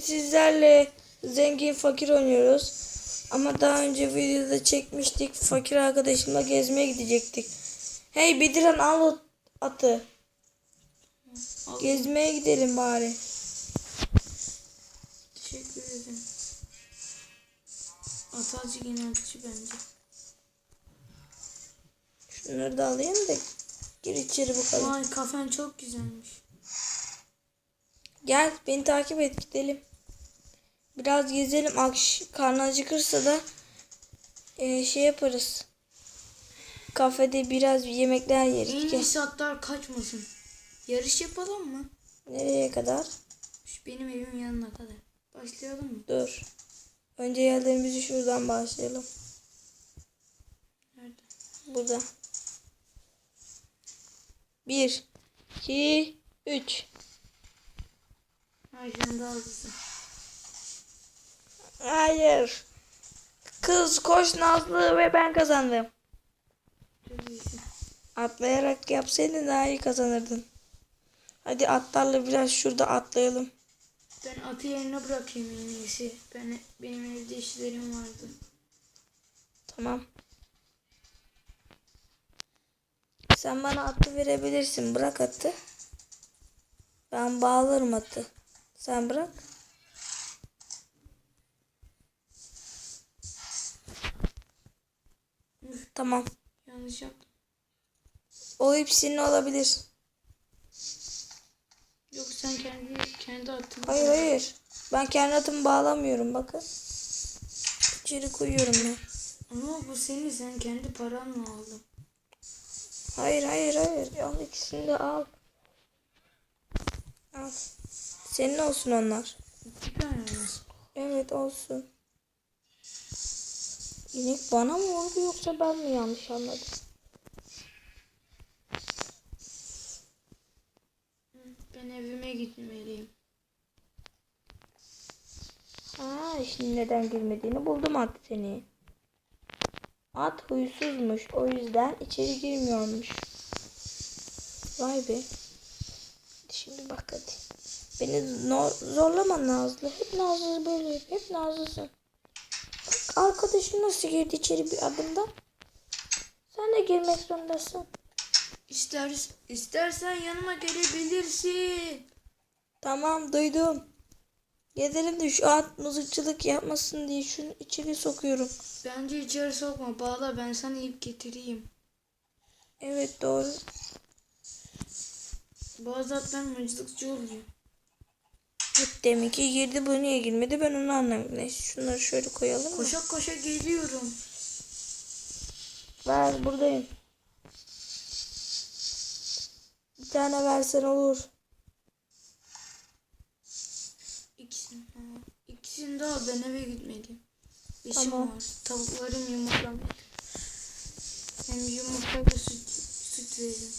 Sizlerle zengin fakir oynuyoruz. Ama daha önce videoda çekmiştik. Fakir arkadaşımla gezmeye gidecektik. Hey Bediran al o atı. Gezmeye gidelim bari. Teşekkür ederim. Atalcı genelci bence. Şunları da alayım da gir içeri bakalım. Vay kafen çok güzelmiş. Gel beni takip et gidelim. Biraz gezelim. Akş karnı acıkırsa da e, şey yaparız. Kafede biraz yemekler En yeriz. Gel. iyisi atlar kaçmasın. Yarış yapalım mı? Nereye kadar? Şu benim evim yanına kadar. Başlayalım mı? Dur. Önce yerlerimizi şuradan başlayalım. Nerede? Burada. Bir, iki, üç. Ay daha hızlısın. Hayır. Kız koş Nazlı ve ben kazandım. Atlayarak yapsaydın daha iyi kazanırdın. Hadi atlarla biraz şurada atlayalım. Ben atı yerine bırakayım en iyisi. Ben, benim evde işlerim vardı. Tamam. Sen bana atı verebilirsin. Bırak atı. Ben bağlarım atı. Sen bırak. Tamam. Yanlış yaptım. O hepsinin olabilir. Yok sen kendi kendi atını. Hayır hayır. Ben kendi atımı bağlamıyorum bakın. İçeri koyuyorum ben. Ama bu senin sen kendi paranla aldın. Hayır hayır hayır. Al ikisini de al. Al. Senin olsun onlar. İki tane olsun. Evet olsun. İnek bana mı oldu yoksa ben mi yanlış anladım? Ben evime gitmeliyim. Ha şimdi neden girmediğini buldum at seni. At huysuzmuş o yüzden içeri girmiyormuş. Vay be. Şimdi bak hadi. Beni no zorlama Nazlı. Hep Nazlı böyle. Hep Nazlısın. Arkadaşın nasıl girdi içeri bir adımda. Sen de girmek zorundasın. İster, istersen yanıma gelebilirsin. Tamam duydum. Gidelim de şu at mızıkçılık yapmasın diye şunu içeri sokuyorum. Bence içeri sokma. Bağla ben sana ip getireyim. Evet doğru. Bazı atlar mıcılıkçı oluyor. Demek ki girdi bu niye girmedi ben onu anlamadım. Neyse şunları şöyle koyalım. mı? Koşa koşa geliyorum. Ver buradayım. Bir tane versen olur. İkisini, ha. İkisini de al ben eve gitmeliyim. İşim Tamam. var. Tavuklarım yumurtlamış. Hem yumurta ve süt, süt verin.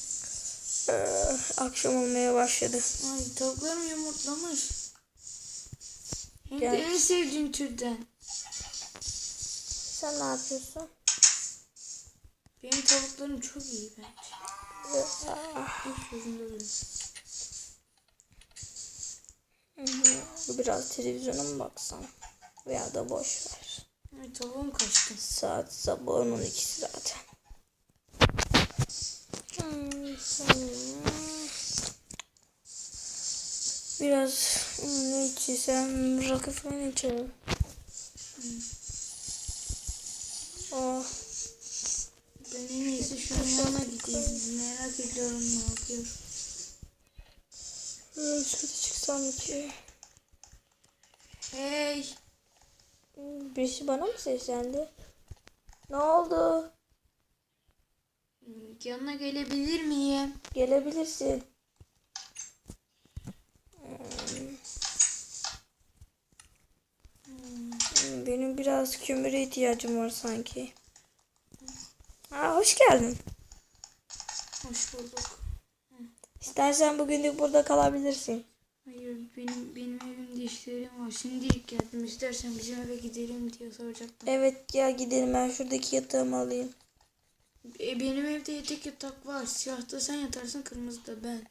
Ee, akşam olmaya başladı. Ay tavuklarım yumurtlamış. Hem Gel. en sevdiğim türden. Sen ne yapıyorsun? Benim tavuklarım çok iyi bence. Ah, Hiç Biraz televizyona mı baksan? Veya da boş ver. Ay tavuğum kaçtı. Saat sabahın 12'si zaten. Hmm, Biraz hmm, ne içsem rakı falan içerim. Oh, Ben en iyisi şunun yanına gideyim. Merak ediyorum ne yapıyor. şöyle çıksam ki. Hey. Hmm, Birisi bana mı seslendi? Ne oldu? Yanına gelebilir miyim? Gelebilirsin. Benim biraz kömüre ihtiyacım var sanki. Ha, hoş geldin. Hoş bulduk. İstersen bugünlük burada kalabilirsin. Hayır benim benim evimde işlerim var. Şimdilik geldim. İstersen bizim eve gidelim diye soracaktım. Evet ya gidelim ben şuradaki yatağımı alayım. E, benim evde yatak yatak var. Siyahta sen yatarsın kırmızıda ben.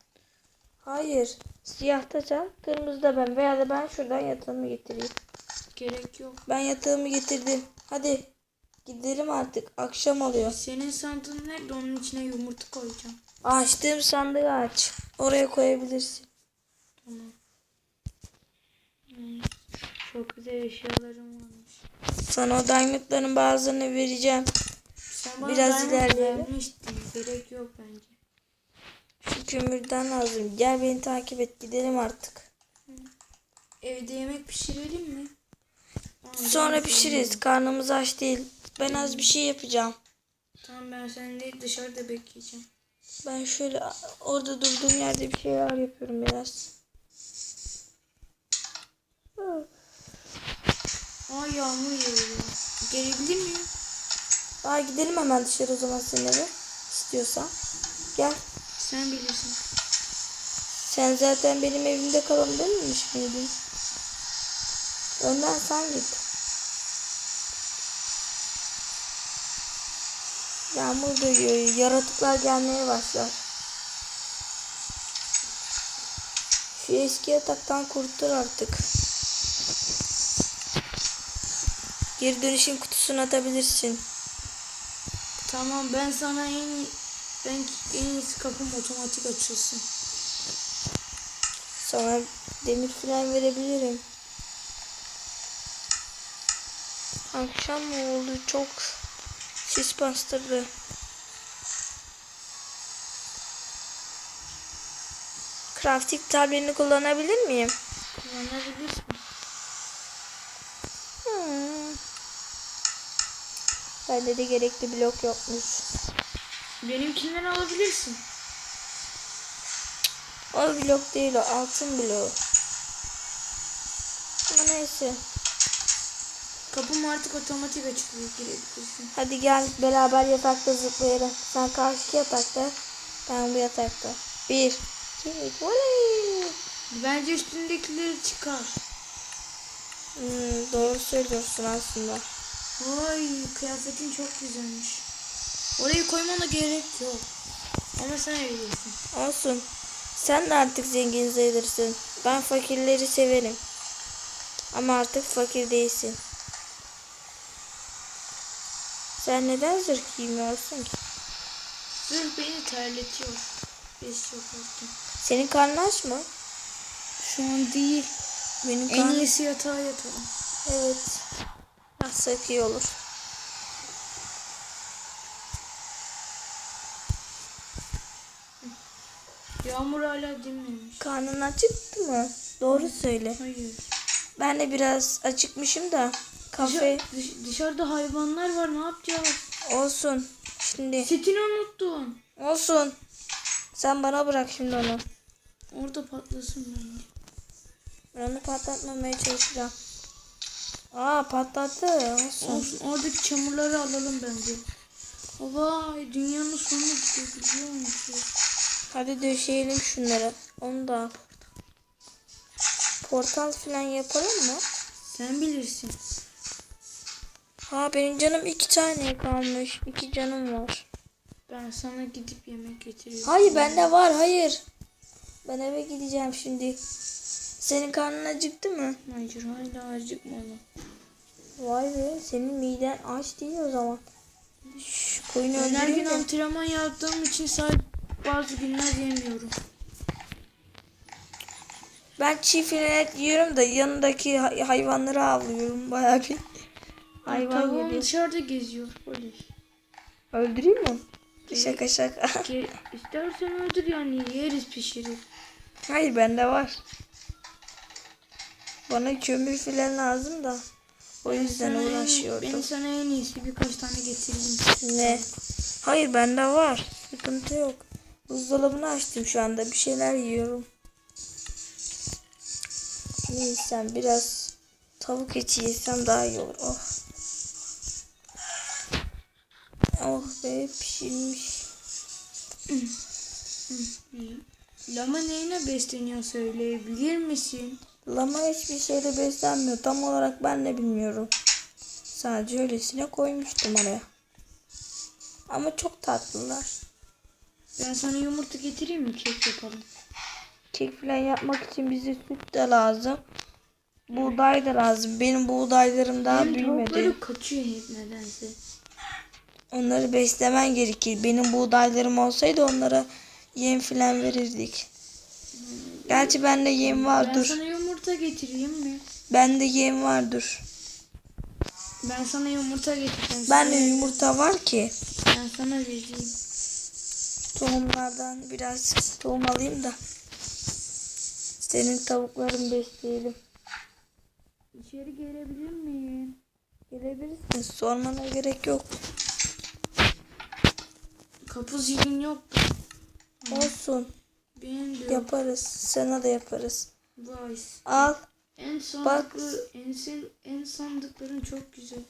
Hayır Siyahta sen, kırmızıda ben veya da ben şuradan yatağımı getireyim. Gerek yok. Ben yatağımı getirdim. Hadi gidelim artık. Akşam oluyor. Senin sandığın nerede? Onun içine yumurta koyacağım. Açtığım sandığı aç. Oraya koyabilirsin. Tamam. Hmm, Çok güzel eşyalarım varmış. Sana o diamondların bazılarını vereceğim. Sen Biraz ilerleyelim. Gerek yok bence. Şu kömürden lazım. Gel beni takip et. Gidelim artık. Evde yemek pişirelim mi? Sonra pişiririz. Karnımız aç değil. Ben az bir şey yapacağım. Tamam ben seninle dışarıda bekleyeceğim. Ben şöyle orada durduğum yerde bir şeyler yapıyorum biraz. Aa yağmur yağıyor. Gelebilir miyim? Aa gidelim hemen dışarı o zaman senin eve. İstiyorsan. Gel. Sen bilirsin. Sen zaten benim evimde kalabilirmiş miydin? Önden sen git. Yağmur dövüyor. Yaratıklar gelmeye başlar. Şu eski yataktan kurtul artık. Geri dönüşüm kutusuna atabilirsin. Tamam ben sana en ben en iyisi kapım otomatik açılsın. Sana demir falan verebilirim. Akşam oldu? Çok sis bastırdı. Crafting tablerini kullanabilir miyim? Kullanabilirsin. Hmm. Bende de gerekli blok yokmuş. Benimkinden alabilirsin. O blok değil o altın bloğu. Ama neyse. Kapım artık otomatik açılıyor girebilirsin. Hadi gel beraber yatakta zıplayalım. Sen karşı yatakta, ben bu yatakta. Bir, iki, oley! Bence üstündekileri çıkar. Hmm, doğru söylüyorsun aslında. Vay kıyafetin çok güzelmiş. Orayı koymana gerek yok. Ama sen biliyorsun. Olsun. Sen de artık zengin sayılırsın. Ben fakirleri severim. Ama artık fakir değilsin. Sen neden zırh giymiyorsun ki? Zırh beni terletiyor. Beş yaparken. Senin karnın aç mı? Şu an değil. Benim En karnım... iyisi yatağa yatalım. Evet. Yatsak iyi olur. Yağmur hala dinmemiş. Karnın acıktı mı? Doğru söyle. Hayır. Ben de biraz acıkmışım da. Kafe Dışa- dış- dışarıda hayvanlar var ne yapacağız? olsun. Şimdi Setini unuttun. olsun. Sen bana bırak şimdi onu. Orada patlasın bence. Ben onu patlatmamaya çalışacağım. Aa patlattı. Olsun. Olsun oradaki çamurları alalım bence. Vay dünyanın sonu gidiyor biliyor musun? Hadi döşeyelim şunları. Onu da al. Portal falan yapalım mı? Sen bilirsin. Ha benim canım iki tane kalmış. İki canım var. Ben sana gidip yemek getiriyorum. Hayır bende var hayır. Ben eve gideceğim şimdi. Senin karnın acıktı mı? Hayır hala acıkmadı. Vay be senin miden aç değil o zaman. Şu koyunu Ben her gün de. antrenman yaptığım için sadece bazı günler yemiyorum. Ben et yiyorum da yanındaki hay- hayvanları avlıyorum. Bayağı bir hayvan Tavuğum geliyor. dışarıda geziyor polis. Öldüreyim mi? Şaka şaka. Ke- İstersen öldür yani yeriz pişirip. Hayır bende var. Bana kömür filan lazım da. O yüzden Sana en- uğraşıyordum. Ben sana en iyisi birkaç tane getireyim. Ne? Hayır bende var. Sıkıntı yok. Buzdolabını açtım şu anda. Bir şeyler yiyorum. Ne yesem biraz tavuk eti yesem daha iyi olur. Oh. Oh be pişirmiş. Lama neyine besleniyor söyleyebilir misin? Lama hiçbir şeyle beslenmiyor. Tam olarak ben de bilmiyorum. Sadece öylesine koymuştum oraya. Ama çok tatlılar. Ben sana yumurta getireyim mi kek yapalım? kek falan yapmak için bize süt de lazım. Buğday da lazım. Benim buğdaylarım daha Benim büyümedi. tavukları kaçıyor hep nedense. Onları beslemen gerekir. Benim buğdaylarım olsaydı onlara yem falan verirdik. Gerçi bende yem var Ben dur. sana yumurta getireyim mi? Bende yem var dur. Ben sana yumurta getireceğim. Bende yumurta var ki. Ben sana vereyim. Tohumlardan biraz tohum alayım da. Senin tavukların besleyelim. İçeri gelebilir miyim? Gelebilirsin. Sormana gerek yok. Kapı zilin yok. Olsun. Benim de yok. Yaparız. Sana da yaparız. Vay. Al. En sandıklı, en, sen, en sandıkların çok güzel.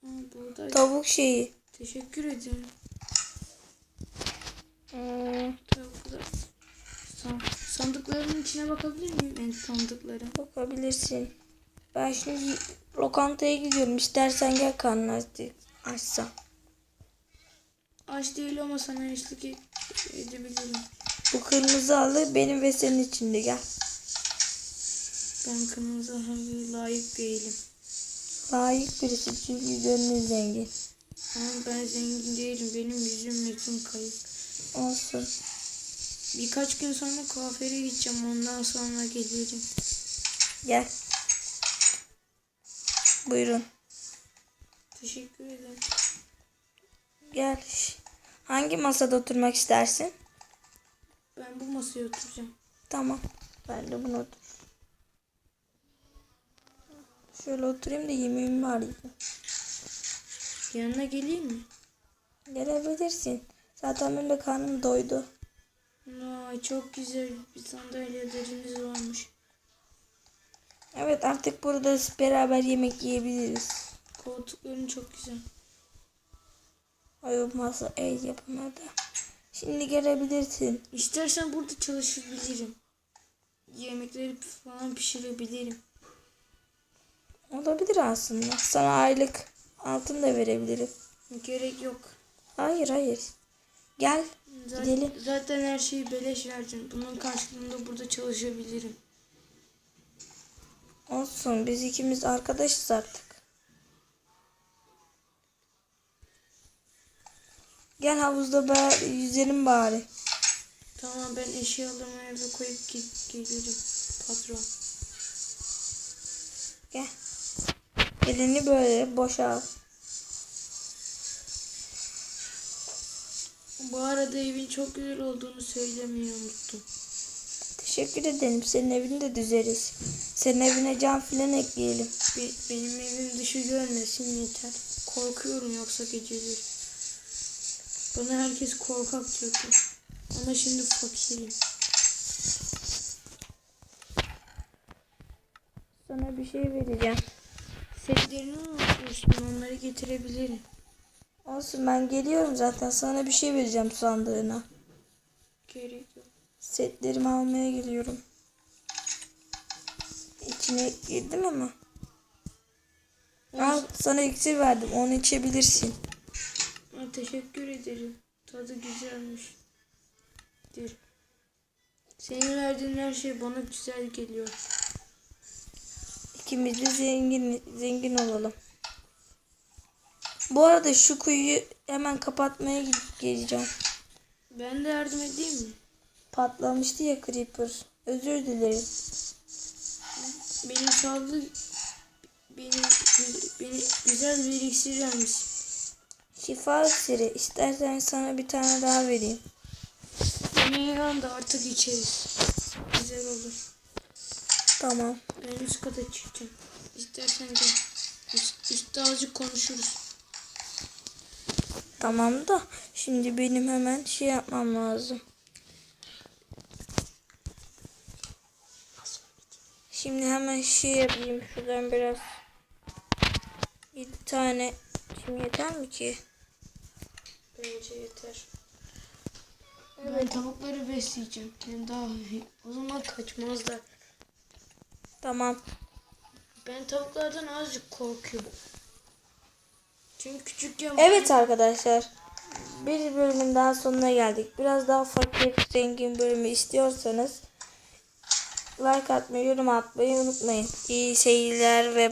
Ha, burada Tavuk şeyi. teşekkür ederim. Hmm, Tavuklar. San, sandıkların içine bakabilir miyim? En sandıklara. bakabilirsin. Ben şimdi lokantaya gidiyorum. İstersen gel karnını aç, açsam. Aç değil ama sana eşlik e- edebilirim. Bu kırmızı halı benim ve senin içinde gel. Ben kırmızı halıya layık değilim. Layık birisi çünkü gönlü zengin. Ama ben zengin değilim. Benim yüzüm metin kayıp. Olsun. Birkaç gün sonra kuaföre gideceğim. Ondan sonra gelirim. Gel. Buyurun. Teşekkür ederim. Gel. Hangi masada oturmak istersin? Ben bu masaya oturacağım. Tamam. Ben de bunu otur. Şöyle oturayım da yemeğimi arayayım. Yanına geleyim mi? Gelebilirsin. Zaten benim de karnım doydu. Vay çok güzel bir sandalyeleriniz varmış. Evet artık burada beraber yemek yiyebiliriz. Koltukların çok güzel. Ay o masa el yapamadı. Şimdi gelebilirsin. İstersen burada çalışabilirim. Yemekleri falan pişirebilirim. Olabilir aslında. Sana aylık altın da verebilirim. Gerek yok. Hayır hayır. Gel Zaten, gidelim. zaten her şeyi beleş vereceğim. Bunun karşılığında burada çalışabilirim. Olsun biz ikimiz arkadaşız artık. Gel havuzda bari, yüzelim bari. Tamam ben eşyalarımı eve koyup ge- gelirim patron. Gel. Elini böyle boşalt. Bu arada evin çok güzel olduğunu söylemeyi unuttum. Teşekkür ederim. Senin evini de düzeriz. Senin evine cam filan ekleyelim. Be- benim evim dışı görmesin yeter. Korkuyorum yoksa geceleri. Bana herkes korkak diyordu. Ama şimdi fakirim. Sana bir şey vereceğim. Setlerini unutmuştum. Onları getirebilirim. Olsun ben geliyorum zaten. Sana bir şey vereceğim sandığına. Gerek yok. Setlerimi almaya geliyorum. İçine girdim ama. Al sana iksir verdim. Onu içebilirsin. Teşekkür ederim. Tadı güzelmiş. Dir. Senin verdiğin her şey bana güzel geliyor. İkimiz de zengin zengin olalım. Bu arada şu kuyuyu hemen kapatmaya geleceğim. Ben de yardım edeyim mi? Patlamıştı ya Creeper. Özür dilerim. Benim sağlığı benim, beni güzel bir iksir vermiş. Şifa iksiri. İstersen sana bir tane daha vereyim. Yemeği da artık içeriz. Güzel olur. Tamam. Ben üst kata çıkacağım. İstersen gel. Üst, üstte azıcık konuşuruz. Tamam da şimdi benim hemen şey yapmam lazım. Şimdi hemen şey yapayım. Şuradan biraz 7 tane. Şimdi yeter mi ki? Bence yeter. Ben tavukları besleyeceğim. Hem daha o zaman kaçmazlar. Tamam. Ben tavuklardan azıcık korkuyorum. Çünkü küçükken Evet arkadaşlar. bir bölümün daha sonuna geldik. Biraz daha fakir zengin bölümü istiyorsanız like atmayı, yorum atmayı unutmayın. İyi seyirler ve